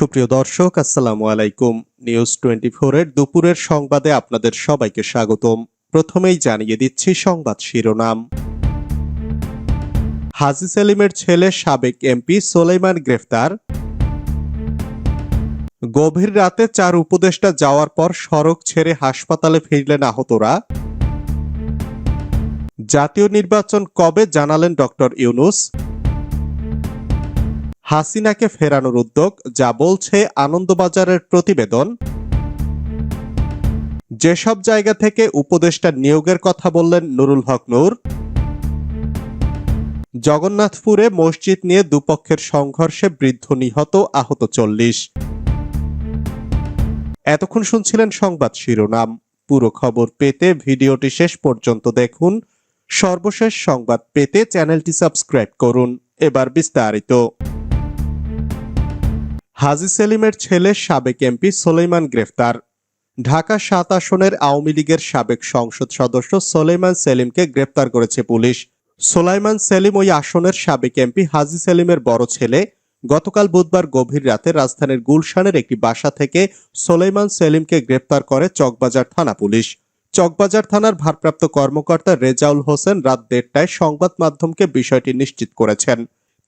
সুপ্রিয় দর্শক, আসসালামু আলাইকুম। নিউজ টোয়েন্টি এর দুপুরের সংবাদে আপনাদের সবাইকে স্বাগতম। প্রথমেই জানিয়ে দিচ্ছি সংবাদ শিরোনাম। হাজি সেলিমের ছেলে সাবেক এমপি সোলেইমান গ্রেফতার। গভীর রাতে চার উপদেষ্টা যাওয়ার পর সড়ক ছেড়ে হাসপাতালে ফিরলেন আহতরা। জাতীয় নির্বাচন কবে জানালেন ডক্টর ইউনুস? হাসিনাকে ফেরানোর উদ্যোগ, যা বলছে আনন্দবাজারের প্রতিবেদন। যেসব জায়গা থেকে উপদেষ্টা নিয়োগের কথা বললেন নুরুল হক নূর, জগন্নাথপুরে মসজিদ নিয়ে দুপক্ষের সংঘর্ষে বৃদ্ধ নিহত আহত চল্লিশ। এতক্ষণ শুনছিলেন সংবাদ শিরোনাম। পুরো খবর পেতে ভিডিওটি শেষ পর্যন্ত দেখুন। সর্বশেষ সংবাদ পেতে চ্যানেলটি সাবস্ক্রাইব করুন। এবার বিস্তারিত। হাজি সেলিমের ছেলে সাবেক এমপি সোলেইমান গ্রেফতার। ঢাকা সাত আসনের আওয়ামী লীগের সাবেক সংসদ সদস্য সোলেইমান সেলিমকে গ্রেফতার করেছে পুলিশ। সোলাইমান সেলিম ওই আসনের সাবেক এমপি হাজি সেলিমের বড় ছেলে। গতকাল বুধবার গভীর রাতে রাজধানীর গুলশানের একটি বাসা থেকে সোলেইমান সেলিমকে গ্রেফতার করে চকবাজার থানা পুলিশ। চকবাজার থানার ভারপ্রাপ্ত কর্মকর্তা রেজাউল হোসেন রাত দেড়টায় সংবাদ মাধ্যমকে বিষয়টি নিশ্চিত করেছেন।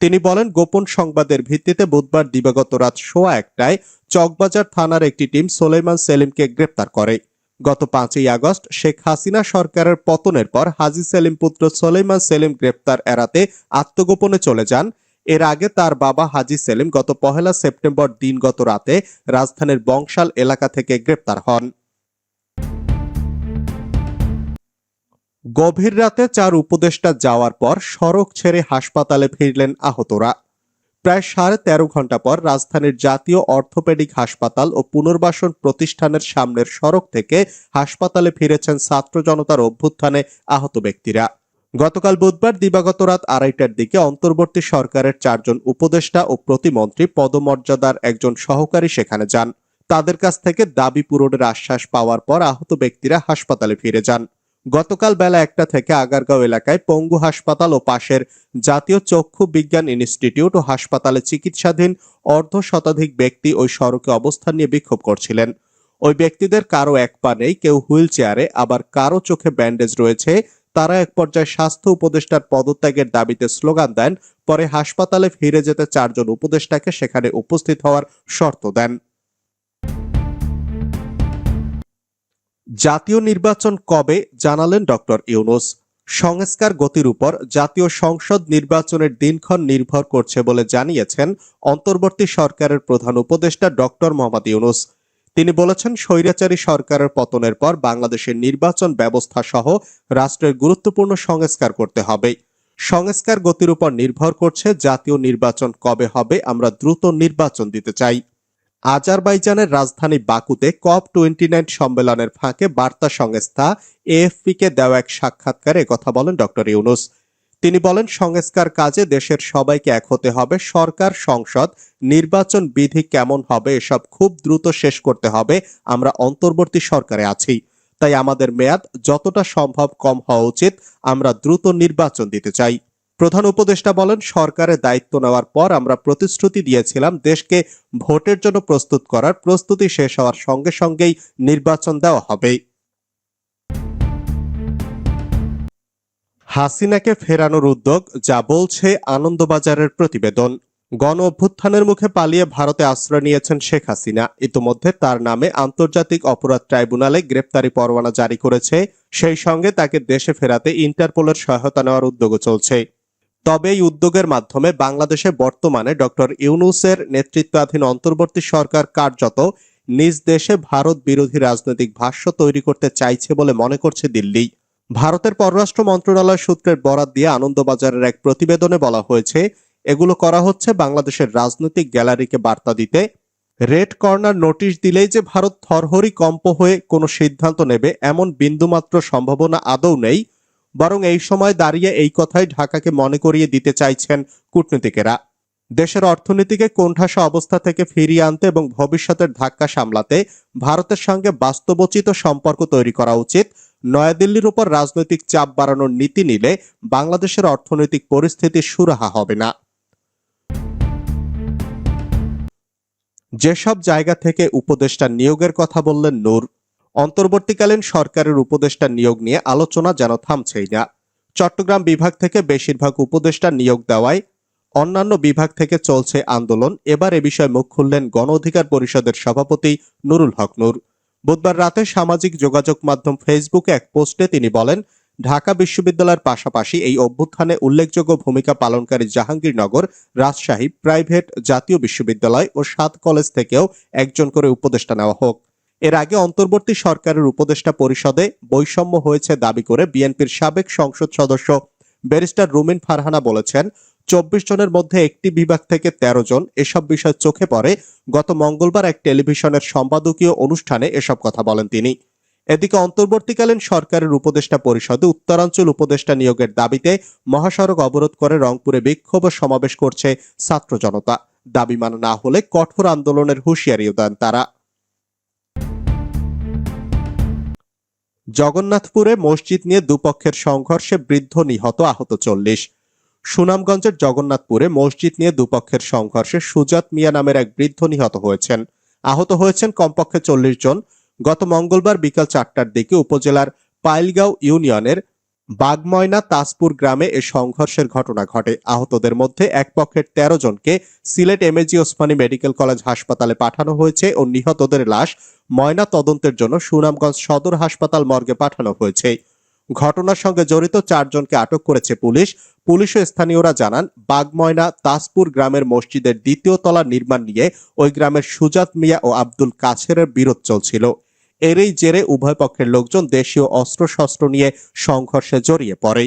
তিনি বলেন, গোপন সংবাদের ভিত্তিতে বুধবার দিবাগত রাত সোয়া একটায় চকবাজার থানার একটি টিম সোলেমান সেলিমকে গ্রেপ্তার করে। গত পাঁচই আগস্ট শেখ হাসিনা সরকারের পতনের পর হাজি সেলিম পুত্র সোলেমান সেলিম গ্রেপ্তার এড়াতে আত্মগোপনে চলে যান। এর আগে তার বাবা হাজি সেলিম গত পহেলা সেপ্টেম্বর দিনগত রাতে রাজধানীর বংশাল এলাকা থেকে গ্রেপ্তার হন। গভীর রাতে চার উপদেষ্টা যাওয়ার পর সড়ক ছেড়ে হাসপাতালে ফিরলেন আহতরা। প্রায় সাড়ে তেরো ঘণ্টা পর রাজধানীর জাতীয় অর্থোপেডিক হাসপাতাল ও পুনর্বাসন প্রতিষ্ঠানের সামনের সড়ক থেকে হাসপাতালে ফিরেছেন ছাত্র জনতার অভ্যুত্থানে আহত ব্যক্তিরা। গতকাল বুধবার দিবাগত রাত আড়াইটার দিকে অন্তর্বর্তী সরকারের চারজন উপদেষ্টা ও প্রতিমন্ত্রী পদমর্যাদার একজন সহকারী সেখানে যান। তাদের কাছ থেকে দাবি পূরণের আশ্বাস পাওয়ার পর আহত ব্যক্তিরা হাসপাতালে ফিরে যান। গতকাল বেলা একটা থেকে আগারগাঁও এলাকায় পঙ্গু হাসপাতাল ও পাশের জাতীয় চক্ষু বিজ্ঞান ইনস্টিটিউট ও হাসপাতালে চিকিৎসাধীন অর্ধ শতাধিক ব্যক্তি ওই সড়কে অবস্থান নিয়ে বিক্ষোভ করছিলেন। ওই ব্যক্তিদের কারও এক পা নেই, কেউ হুইল চেয়ারে, আবার কারও চোখে ব্যান্ডেজ রয়েছে। তারা এক পর্যায়ে স্বাস্থ্য উপদেষ্টার পদত্যাগের দাবিতে স্লোগান দেন, পরে হাসপাতালে ফিরে যেতে চারজন উপদেষ্টাকে সেখানে উপস্থিত হওয়ার শর্ত দেন। জাতীয় নির্বাচন কবে জানালেন ডক্টর ইউনুস? সংস্কার গতির উপর জাতীয় সংসদ নির্বাচনের দিনক্ষণ নির্ভর করছে বলে জানিয়েছেন অন্তর্বর্তী সরকারের প্রধান উপদেষ্টা ডক্টর মোহাম্মদ ইউনুস। তিনি বলেছেন, স্বৈরাচারী সরকারের পতনের পর বাংলাদেশের নির্বাচন ব্যবস্থা সহ রাষ্ট্রের গুরুত্বপূর্ণ সংস্কার করতে হবে। সংস্কার গতির উপর নির্ভর করছে জাতীয় নির্বাচন কবে হবে, আমরা দ্রুত নির্বাচন দিতে চাই। আজারবাইজানের রাজধানী বাকুতে কপ টোয়েন্টি নাইন সম্মেলনের ফাঁকে বার্তা সংস্থা এএফপি কে দেওয়া এক সাক্ষাৎকারে কথা বলেন ডক্টর ইউনুস। তিনি বলেন, সংস্কার কাজে দেশের সবাইকে এক হতে হবে, সরকার, সংসদ, নির্বাচন বিধি কেমন হবে এসব খুব দ্রুত শেষ করতে হবে, আমরা অন্তর্বর্তী সরকারে আছি। তাই আমাদের মেয়াদ যতটা সম্ভব কম হওয়া উচিত, আমরা দ্রুত নির্বাচন দিতে চাই। প্রধান উপদেষ্টা বলেন, সরকারের দায়িত্ব নেওয়ার পর আমরা প্রতিশ্রুতি দিয়েছিলাম দেশকে ভোটের জন্য প্রস্তুত করার। প্রস্তুতি শেষ হওয়ার সঙ্গে সঙ্গেই নির্বাচন দেওয়া হবে। হাসিনাকে ফেরানোর উদ্যোগ, যা বলছে আনন্দবাজারের প্রতিবেদন। গণ অভ্যুত্থানের মুখে পালিয়ে ভারতে আশ্রয় নিয়েছেন শেখ হাসিনা। ইতোমধ্যে তার নামে আন্তর্জাতিক অপরাধ ট্রাইব্যুনালে গ্রেপ্তারি পরোয়ানা জারি করেছে। সেই সঙ্গে তাকে দেশে ফেরাতে ইন্টারপোলের সহায়তা নেওয়ার উদ্যোগও চলছে। তবে এই উদ্যোগের মাধ্যমে বাংলাদেশে বর্তমানে ডক্টর ইউনুসের নেতৃত্বাধীন অন্তর্বর্তী সরকার কার্যত নিজ দেশে ভারত বিরোধী রাজনৈতিক ভাষ্য তৈরি করতে চাইছে বলে মনে করছে দিল্লি। ভারতের পররাষ্ট্র মন্ত্রণালয় সূত্রের বরাত দিয়ে আনন্দবাজারের এক প্রতিবেদনে বলা হয়েছে, এগুলো করা হচ্ছে বাংলাদেশের রাজনৈতিক গ্যালারিকে বার্তা দিতে। রেড কর্নার নোটিশ দিলেই যে ভারত থরহরি কম্প হয়ে কোনো সিদ্ধান্ত নেবে এমন বিন্দুমাত্র সম্ভাবনা আদৌ নেই। বরং এই সময় দাঁড়িয়ে এই কথাই ঢাকাকে মনে করিয়ে দিতে চাইছেন কূটনীতিকেরা। দেশের অর্থনীতিকে কোণঠাসা অবস্থা থেকে ফিরিয়ে আনতে এবং ভবিষ্যতের ধাক্কা সামলাতে ভারতের সঙ্গে বাস্তবোচিত সম্পর্ক তৈরি করা উচিত। নয়াদিল্লির উপর রাজনৈতিক চাপ বাড়ানোর নীতি নিলে বাংলাদেশের অর্থনৈতিক পরিস্থিতি সুরাহা হবে না। যেসব জায়গা থেকে উপদেষ্টা নিয়োগের কথা বললেন নূর অন্তর্বর্তীকালীন সরকারের উপদেষ্টা নিয়োগ নিয়ে আলোচনা যেন থামছেই না। চট্টগ্রাম বিভাগ থেকে বেশিরভাগ উপদেষ্টা নিয়োগ দেওয়ায় অন্যান্য বিভাগ থেকে চলছে আন্দোলন। এবার এ বিষয়ে মুখ খুললেন গণ অধিকার পরিষদের সভাপতি নুরুল হক নূর। বুধবার রাতে সামাজিক যোগাযোগ মাধ্যম ফেসবুকে এক পোস্টে তিনি বলেন, ঢাকা বিশ্ববিদ্যালয়ের পাশাপাশি এই অভ্যুত্থানে উল্লেখযোগ্য ভূমিকা পালনকারী জাহাঙ্গীরনগর, রাজশাহী প্রাইভেট জাতীয় বিশ্ববিদ্যালয় ও সাত কলেজ থেকেও একজন করে উপদেষ্টা নেওয়া হোক। এর আগে অন্তর্বর্তী সরকারের উপদেষ্টা পরিষদে বৈষম্য হয়েছে দাবি করে বিএনপির সাবেক সংসদ সদস্য ব্যারিস্টার রুমিন ফারহানা বলেছেন, চব্বিশ জনের মধ্যে একটি বিভাগ থেকে ১৩ জন এসব বিষয় চোখে পড়ে। গত মঙ্গলবার এক টেলিভিশনের সম্পাদকীয় অনুষ্ঠানে এসব কথা বলেন তিনি। এদিকে অন্তর্বর্তীকালীন সরকারের উপদেষ্টা পরিষদে উত্তরাঞ্চল উপদেষ্টা নিয়োগের দাবিতে মহাসড়ক অবরোধ করে রংপুরে বিক্ষোভ সমাবেশ করছে ছাত্র জনতা। দাবি মানা না হলে কঠোর আন্দোলনের হুঁশিয়ারিও দেন তারা। জগন্নাথপুরে মসজিদ নিয়ে দুপক্ষের সংঘর্ষে বৃদ্ধ নিহত আহত চল্লিশ। সুনামগঞ্জের জগন্নাথপুরে মসজিদ নিয়ে দুপক্ষের সংঘর্ষে সুজাত মিয়া নামের এক বৃদ্ধ নিহত হয়েছেন। আহত হয়েছেন কমপক্ষে চল্লিশ জন। গত মঙ্গলবার বিকাল চারটার দিকে উপজেলার পাইলগাঁও ইউনিয়নের বাগময়না তাজপুর গ্রামে এ সংঘর্ষের ঘটনা ঘটে। আহতদের মধ্যে এক পক্ষের তেরো জনকে Sylhet MAG Osmani medical college হাসপাতালে পাঠানো হয়েছে ও নিহতদের লাশ ময়না তদন্তের জন্য সুনামগঞ্জ সদর হাসপাতাল মর্গে পাঠানো হয়েছে। ঘটনার সঙ্গে জড়িত চারজনকে আটক করেছে পুলিশ। পুলিশ ও স্থানীয়রা জানান, বাগময়না তাজপুর গ্রামের মসজিদের দ্বিতীয় তলা নির্মাণ নিয়ে ওই গ্রামের সুজাত মিয়া ও আব্দুল কাছেরের বিরোধ চলছিল। এরই জেরে উভয় পক্ষের লোকজন দেশীয় অস্ত্রশস্ত্র নিয়ে সংঘর্ষে জড়িয়ে পড়ে।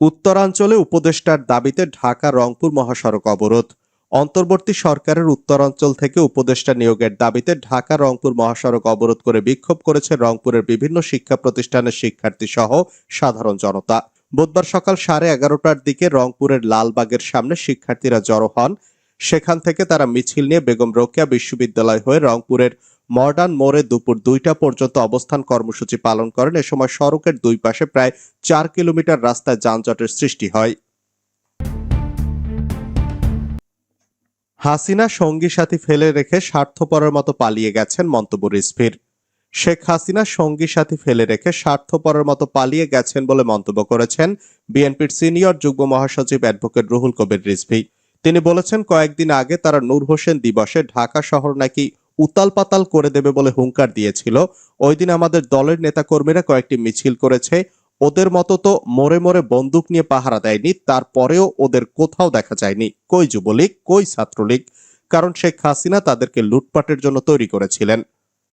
উত্তরাঞ্চলে উপদেষ্টার দাবিতে ঢাকা রংপুর মহাসড়ক অবরোধ। অন্তর্বর্তী সরকারের উত্তরাঞ্চল থেকে উপদেষ্টা নিয়োগের দাবিতে ঢাকা রংপুর মহাসড়ক অবরোধ করে বিক্ষোভ করেছে রংপুরের বিভিন্ন শিক্ষা প্রতিষ্ঠানের শিক্ষার্থী সহ সাধারণ জনতা। বুধবার সকাল সাড়ে এগারোটার দিকে রংপুরের লালবাগের সামনে শিক্ষার্থীরা জড়ো হন সেখান থেকে তারা মিছিল নিয়ে বেগম রোকেয়া বিশ্ববিদ্যালয় হয়ে রংপুরের মডার্ন মোড়ে দুপুর দুইটা পর্যন্ত অবস্থান কর্মসূচি পালন করেন। এ সময় সড়কের দুই পাশে প্রায় চার কিলোমিটার রাস্তায় যানজটের সৃষ্টি হয়। হাসিনা সঙ্গী সাথী ফেলে রেখে স্বার্থপরের মতো পালিয়ে গেছেন মন্তব্য রিসভির শেখ হাসিনা সঙ্গী সাথী ফেলে রেখে স্বার্থপরের মতো পালিয়ে গেছেন বলে মন্তব্য করেছেন বিএনপির সিনিয়র যুগ্ম মহাসচিব অ্যাডভোকেট রুহুল কবির রিজভি। তিনি বলেছেন, কয়েকদিন আগে তারা নূর হোসেন দিবসে ঢাকা শহর নাকি উতাল পাতাল করে দেবে বলে হুঙ্কার দিয়েছিল। ওই দিন আমাদের দলের নেতাকর্মীরা কয়েকটি মিছিল করেছে। ওদের মতো তো মোড়ে মোড়ে বন্দুক নিয়ে পাহারা দেয়নি, তারপরেও ওদের কোথাও দেখা যায়নি। কই যুবলীগ, কই ছাত্রলীগ? কারণ শেখ হাসিনা তাদেরকে লুটপাটের জন্য তৈরি করেছিলেন।